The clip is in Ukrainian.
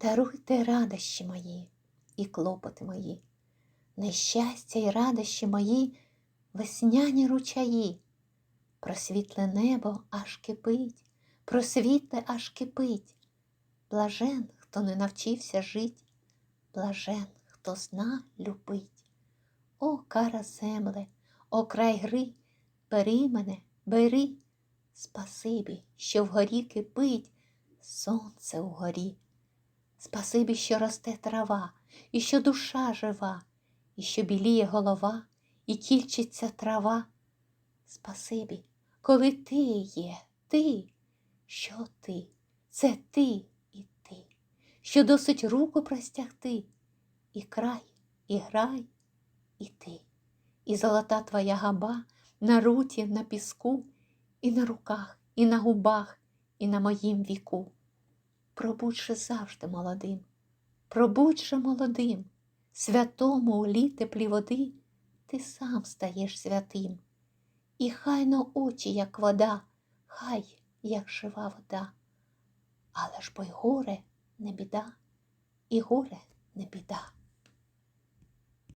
Даруйте радощі мої і клопоти мої, нещастя й радощі мої, весняні ручаї, просвітле небо аж кипить, просвітле аж кипить. Блажен, хто не навчився жить, блажен, хто зна любить. О, кара земле, о край гри, бери мене, бери, спасибі, що вгорі кипить сонце угорі. Спасибі, що росте трава, і що душа жива, і що біліє голова, і кільчиться трава. Спасибі, коли ти є, ти, що ти, це ти і ти, що досить руку простягти, і край, і грай, і ти, і золота твоя габа на руті, на піску, і на руках, і на губах, і на моїм віку. Пробудь же завжди молодим, пробудь же молодим, святому у лі теплі води ти сам стаєш святим. І хай но очі, як вода, хай, як жива вода. Але ж бо й горе не біда, і горе не біда.